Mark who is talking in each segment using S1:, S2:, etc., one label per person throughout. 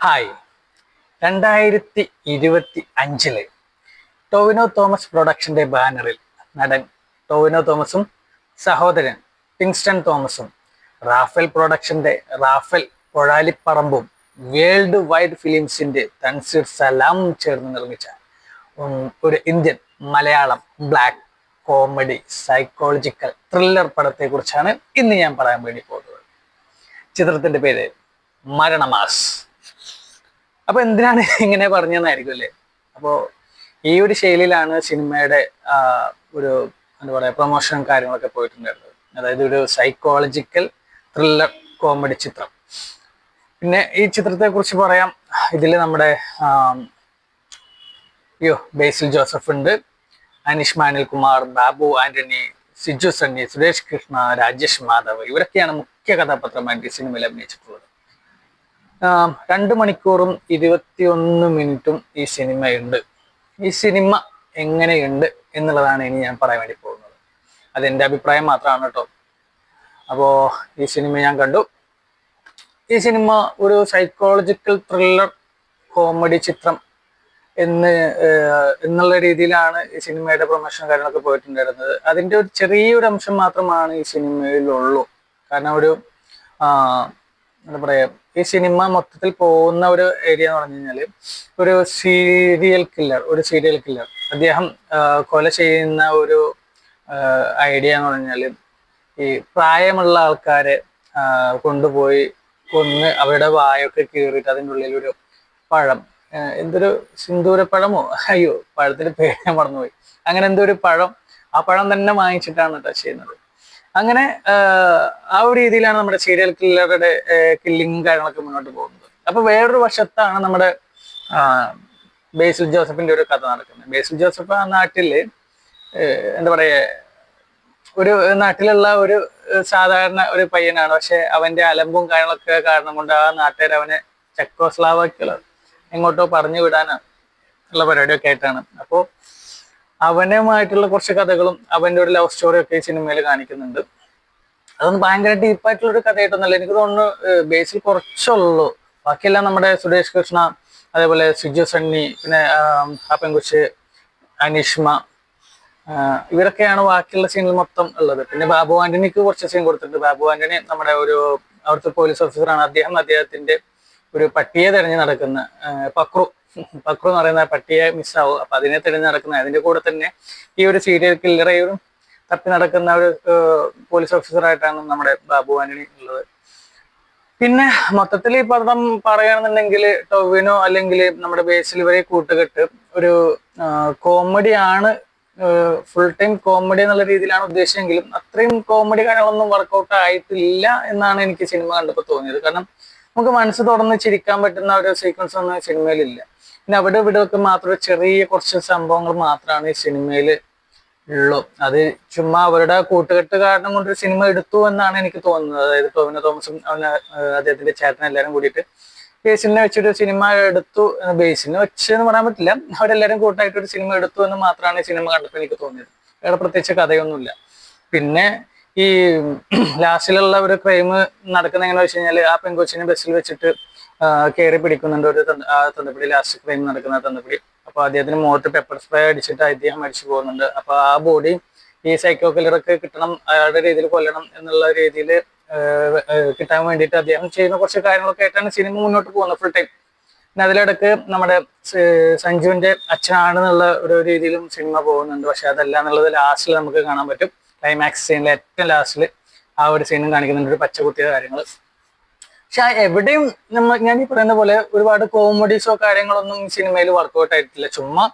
S1: Hi രണ്ടായിരത്തി ഇരുപത്തി അഞ്ചിൽ ടോവിനോ തോമസ് പ്രൊഡക്ഷന്റെ ബാനറിൽ നടൻ ടോവിനോ തോമസും സഹോദരൻ പിങ്സ്റ്റൺ തോമസും റാഫേൽ പ്രൊഡക്ഷന്റെ റാഫേൽ പൊഴാലിപ്പറമ്പും വേൾഡ് വൈഡ് ഫിലിംസിന്റെ തൻസീർ സലാം ചേർന്ന് നിർമ്മിച്ച ഒരു Indian Malayalam black comedy psychological thriller പടത്തെ കുറിച്ചാണ് ഇന്ന് ഞാൻ പറയാൻ വേണ്ടി പോകുന്നത്. ചിത്രത്തിന്റെ പേര് മരണമാസ്. അപ്പൊ എന്തിനാണ് ഇങ്ങനെ പറഞ്ഞതെന്നായിരിക്കും അല്ലേ? അപ്പോ ഈ ഒരു ശൈലിയിലാണ് സിനിമയുടെ ഒരു എന്താ പറയാ പ്രൊമോഷൻ കാര്യങ്ങളൊക്കെ പോയിട്ടുണ്ടായിരുന്നത്. അതായത് ഒരു സൈക്കോളജിക്കൽ ത്രില്ലർ കോമഡി ചിത്രം. പിന്നെ ഈ ചിത്രത്തെ കുറിച്ച് പറയാം. ഇതിൽ നമ്മുടെ യോ ബേസിൽ ജോസഫ് ഉണ്ട്. അനീഷ് മാനിൽകുമാർ ബാബു ആന്റണി സിജു സണ്ണി സുരേഷ് കൃഷ്ണ രാജേഷ് മാധവ് ഇവരൊക്കെയാണ് മുഖ്യ കഥാപാത്രമായിട്ട് ഈ സിനിമയിൽ അഭിനയിച്ചിട്ടുള്ളത്. രണ്ട് മണിക്കൂറും ഇരുപത്തിയൊന്ന് മിനിറ്റും ഈ സിനിമയുണ്ട്. ഈ സിനിമ എങ്ങനെയുണ്ട് എന്നുള്ളതാണ് ഇനി ഞാൻ പറയാൻ വേണ്ടി പോകുന്നത്. അത് എന്റെ അഭിപ്രായം മാത്രമാണ് കേട്ടോ. അപ്പോൾ ഈ സിനിമ ഞാൻ കണ്ടു. ഈ സിനിമ ഒരു സൈക്കോളജിക്കൽ ത്രില്ലർ കോമഡി ചിത്രം എന്ന് എന്നുള്ള രീതിയിലാണ് ഈ സിനിമയുടെ പ്രൊമോഷൻ കാര്യങ്ങളൊക്കെ പോയിട്ടുണ്ടായിരുന്നത്. അതിന്റെ ഒരു ചെറിയൊരു അംശം മാത്രമാണ് ഈ സിനിമയിലുള്ളൂ. കാരണം ഒരു എന്താ പറയാ ഈ സിനിമ മൊത്തത്തിൽ പോകുന്ന ഒരു ഏരിയ എന്ന് പറഞ്ഞു കഴിഞ്ഞാൽ ഒരു സീരിയൽ കില്ലർ ഒരു സീരിയൽ കില്ലർ അദ്ദേഹം കൊല ചെയ്യുന്ന ഒരു ഐഡിയ എന്ന് പറഞ്ഞാൽ ഈ പ്രായമുള്ള ആൾക്കാരെ കൊണ്ടുപോയി കൊന്ന് അവരുടെ വായൊക്കെ കീറിയിട്ട് അതിന്റെ ഉള്ളിൽ ഒരു പഴം എന്തൊരു സിന്ദൂരപ്പഴമോ അയ്യോ പഴത്തിന്റെ പേര് മറന്നുപോയി. അങ്ങനെ എന്തോ ഒരു പഴം ആ പഴം തന്നെ വാങ്ങിച്ചിട്ടാണ് കേട്ടോ ചെയ്യുന്നത്. അങ്ങനെ ആ, ഒരു രീതിയിലാണ് നമ്മുടെ സീരിയൽ കില്ലറുടെ കില്ലിങ്ങും കാര്യങ്ങളൊക്കെ മുന്നോട്ട് പോകുന്നത്. അപ്പൊ വേറൊരു വശത്താണ് നമ്മുടെ ബേസിൽ ജോസഫിന്റെ ഒരു കഥ നടക്കുന്നത്. ബേസിൽ ജോസഫ് ആ നാട്ടിൽ എന്താ പറയാ ഒരു നാട്ടിലുള്ള ഒരു സാധാരണ ഒരു പയ്യനാണ്. പക്ഷെ അവന്റെ അലമ്പും കാര്യങ്ങളൊക്കെ കാരണം കൊണ്ട് ആ നാട്ടുകാർ അവനെ ചെക്കോസ്ലാവാക്കിയുള്ള എങ്ങോട്ടോ പറഞ്ഞു വിടാനാണ് ഉള്ള പരിപാടിയൊക്കെ ആയിട്ടാണ്. അപ്പോൾ അവനുമായിട്ടുള്ള കുറച്ച് കഥകളും അവന്റെ ഒരു ലവ് സ്റ്റോറിയൊക്കെ ഈ സിനിമയിൽ കാണിക്കുന്നുണ്ട്. അതൊന്നും ഭയങ്കര ഡീപ്പായിട്ടുള്ള ഒരു കഥയായിട്ടൊന്നുമല്ല എനിക്ക് തോന്നുന്നു ബേസിൽ കുറച്ചുള്ളൂ. ബാക്കിയെല്ലാം നമ്മുടെ സുരേഷ് കൃഷ്ണ അതേപോലെ സിജു സണ്ണി പിന്നെ ആം, പെങ്കുച്ച് അനീഷ്മ ഇവരൊക്കെയാണ് ബാക്കിയുള്ള സീനിൽ മൊത്തം ഉള്ളത്. പിന്നെ ബാബു ആന്റണിക്ക് കുറച്ച് സീൻ കൊടുത്തിട്ടുണ്ട്. ബാബു ആന്റണി നമ്മുടെ ഒരു അവിടുത്തെ പോലീസ് ഓഫീസറാണ് അദ്ദേഹം അദ്ദേഹത്തിന്റെ ഒരു പട്ടിയെ തെരഞ്ഞു നടക്കുന്ന പക്രു. പക്രു എന്ന് പറയുന്ന പട്ടിയെ മിസ്സാവും അപ്പൊ അതിനെ തെരഞ്ഞു നടക്കുന്ന അതിന്റെ കൂടെ തന്നെ ഈ ഒരു സീരിയൽ കില്ലറയും തപ്പി നടക്കുന്ന ഒരു പോലീസ് ഓഫീസറായിട്ടാണ് നമ്മുടെ ബാബു ആന്റണി ഉള്ളത്. പിന്നെ മൊത്തത്തിൽ ഈ പടം പറയുകയാണെന്നുണ്ടെങ്കിൽ ടൊവിനോ അല്ലെങ്കിൽ നമ്മുടെ ബേസിൽ ഇവരെ കൂട്ടുകെട്ട് ഒരു കോമഡി ആണ് ഫുൾ ടൈം കോമഡി എന്നുള്ള രീതിയിലാണ് ഉദ്ദേശിച്ചെങ്കിലും അത്രയും കോമഡി കാര്യങ്ങളൊന്നും വർക്കൗട്ട് ആയിട്ടില്ല എന്നാണ് എനിക്ക് സിനിമ കണ്ടപ്പോൾ തോന്നിയത്. കാരണം നമുക്ക് മനസ്സ് തുറന്ന് ചിരിക്കാൻ പറ്റുന്ന ഒരു സീക്വൻസ് ഒന്നും സിനിമയിലില്ല പിന്നെ അവിടെ ഇവിടെ ഒക്കെ മാത്രം ചെറിയ കുറച്ച് സംഭവങ്ങൾ മാത്രമാണ് ഈ സിനിമയിൽ ഉള്ളൂ. അത് ചുമ്മാ അവരുടെ കൂട്ടുകെട്ട് കാരണം കൊണ്ട് സിനിമ എടുത്തു എന്നാണ് എനിക്ക് തോന്നുന്നത്. അതായത് ടോവിനോ തോമസും അവന് അദ്ദേഹത്തിന്റെ ചേട്ടൻ എല്ലാവരും കൂടിയിട്ട് ബേസിനെ വെച്ചൊരു സിനിമ എടുത്തു ബേസിനെ വെച്ചെന്ന് പറയാൻ പറ്റില്ല. അവരെല്ലാവരും കൂട്ടായിട്ട് ഒരു സിനിമ എടുത്തു എന്ന് മാത്രമാണ് ഈ സിനിമ കണ്ടപ്പോൾ എനിക്ക് തോന്നിയത്. വേറെ പ്രത്യേകിച്ച് കഥയൊന്നുമില്ല. പിന്നെ ഈ ലാസ്റ്റിലുള്ള ഒരു ക്രൈം നടക്കുന്ന എങ്ങനെ വെച്ച് കഴിഞ്ഞാൽ ആ പെൺകൊച്ചിനെ ബസ്സിൽ വെച്ചിട്ട് കയറി പിടിക്കുന്നുണ്ട് ഒരു തന്നപ്പിടി ലാസ്റ്റ് ക്രൈം നടക്കുന്ന തന്തപ്പിടി അപ്പൊ അദ്ദേഹത്തിന് മുഖത്ത് പെപ്പർ സ്പ്രേ അടിച്ചിട്ട് അദ്ദേഹം മരിച്ചു പോകുന്നുണ്ട്. അപ്പൊ ആ ബോഡി ഈ സൈക്കോ കില്ലറൊക്കെ കിട്ടണം അയാളുടെ രീതിയിൽ കൊല്ലണം എന്നുള്ള രീതിയിൽ കിട്ടാൻ വേണ്ടിയിട്ട് അദ്ദേഹം ചെയ്യുന്ന കുറച്ച് കാര്യങ്ങളൊക്കെ ആയിട്ടാണ് സിനിമ മുന്നോട്ട് പോകുന്നത് ഫുൾ ടൈം പിന്നെ അതിലിടക്ക് നമ്മുടെ സഞ്ജുവിന്റെ അച്ഛനാണെന്നുള്ള ഒരു രീതിയിലും സിനിമ പോകുന്നുണ്ട്. പക്ഷെ അതല്ല എന്നുള്ളത് ലാസ്റ്റിൽ നമുക്ക് കാണാൻ പറ്റും. ക്ലൈമാക്സ് സീനിലെ ഏറ്റവും ലാസ്റ്റിൽ ആ ഒരു സീനും കാണിക്കുന്നുണ്ട്. ഒരു പച്ചകുത്തിയ കാര്യങ്ങൾ പക്ഷെ എവിടെയും നമ്മൾ ഞാൻ ഈ പറയുന്ന പോലെ ഒരുപാട് കോമഡീസോ കാര്യങ്ങളൊന്നും സിനിമയിൽ വർക്കൗട്ട് ആയിട്ടില്ല. ചുമ്മാ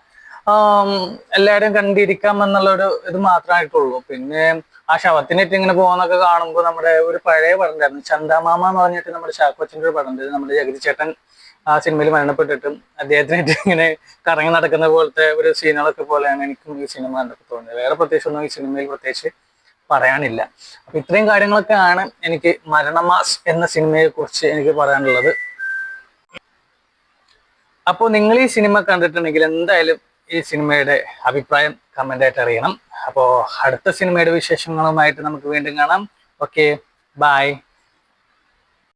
S1: എല്ലാവരും കണ്ടിരിക്കാം എന്നുള്ള ഒരു ഇത് മാത്രമായിട്ടുള്ളൂ പിന്നെ ആ ശവത്തിനിട്ട് ഇങ്ങനെ പോകുന്നൊക്കെ കാണുമ്പോൾ നമ്മുടെ ഒരു പഴയ പടം ഉണ്ടായിരുന്നു. ചന്ദാമാമ എന്ന് പറഞ്ഞിട്ട് നമ്മുടെ ചാക്കോച്ചന്റെ ഒരു പടം ഉണ്ട് നമ്മുടെ ജഗതി ചേട്ടൻ ആ സിനിമയിൽ മരണപ്പെട്ടിട്ടും അദ്ദേഹത്തിനായിട്ട് ഇങ്ങനെ കറങ്ങി നടക്കുന്ന പോലത്തെ ഒരു സീനുകളൊക്കെ പോലെയാണ് എനിക്കും ഈ സിനിമ കണ്ടപ്പോൾ തോന്നിയത്. വേറെ പ്രത്യേകിച്ച് ഒന്നും ഈ സിനിമയിൽ പ്രത്യേകിച്ച് പറയാനില്ല. അപ്പൊ ഇത്രയും കാര്യങ്ങളൊക്കെയാണ് എനിക്ക് മരണമാസ് എന്ന സിനിമയെ കുറിച്ച് എനിക്ക് പറയാനുള്ളത്. അപ്പോൾ നിങ്ങൾ ഈ സിനിമ കണ്ടിട്ടുണ്ടെങ്കിൽ എന്തായാലും ഈ സിനിമയുടെ അഭിപ്രായം കമന്റ് ആയിട്ട് അറിയണം. അപ്പോൾ അടുത്ത സിനിമയുടെ വിശേഷങ്ങളുമായിട്ട് നമുക്ക് വീണ്ടും കാണാം. Okay bye